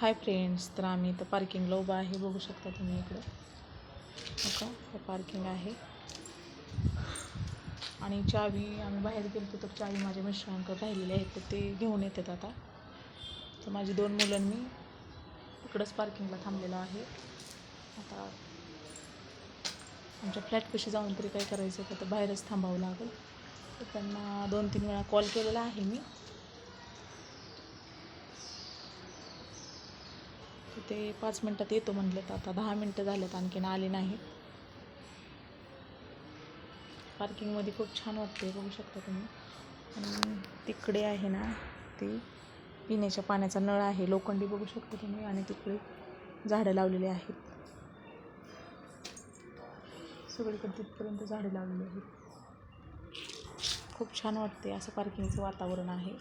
Hi friends तर आम्ही इथं पार्किंगला उभा आहे बघू शकता तुम्ही इकडं. हो हे पार्किंग आहे. आणि चावी आम्ही बाहेर गेलो तर चावी माझ्या मिस्टरांकडे राहिलेले आहेत तर ते घेऊन येतात आता. तर माझी दोन मुलं मी इकडंच पार्किंगला थांबलेलो आहे. आता आमच्या फ्लॅटपाशी जाऊन तरी काय करायचं का? तर बाहेरच थांबावं लागेल. तर त्यांना दोन तीन वेळा कॉल केलेला आहे मी. तर ते पाच मिनटात येतो म्हणलेत आता. दहा मिनटं झालेत आणखीन आले नाहीत पार्किंगमध्ये खूप छान वाटते बघू शकता तुम्ही. आणि तिकडे आहे ना ते पिण्याच्या पाण्याचा नळ आहे. लोखंडी बघू शकता तुम्ही आणि तिकडे झाडं लावलेली आहेत. सगळीकडे तिथपर्यंत झाडे लावलेली आहेत. खूप छान वाटते असं पार्किंगचं वातावरण आहे.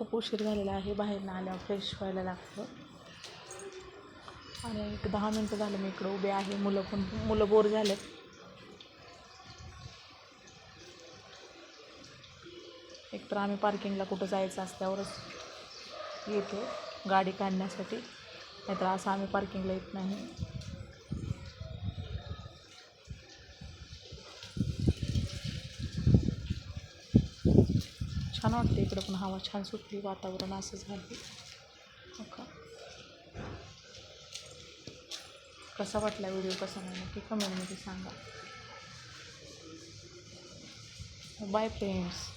खूप उशीर झालेला आहे बाहेर आल्यावर फ्रेश व्हायला लागतं. आणि एक दहा मिनटं झालं मी इकडं उभे आहे मुलं पण मुलं बोर झालेत. एक तर आम्ही पार्किंगला कुठं जायचं असल्यावरच येतो गाडी काढण्यासाठी. नाहीतर असं आम्ही पार्किंगला येत नाही. छान वाटते इकडं पण हवा छान सुटली वातावरण असं झालं हो का कसा वाटला व्हिडिओ कसा नाही नक्की कमेंटमध्ये सांगा. Bye friends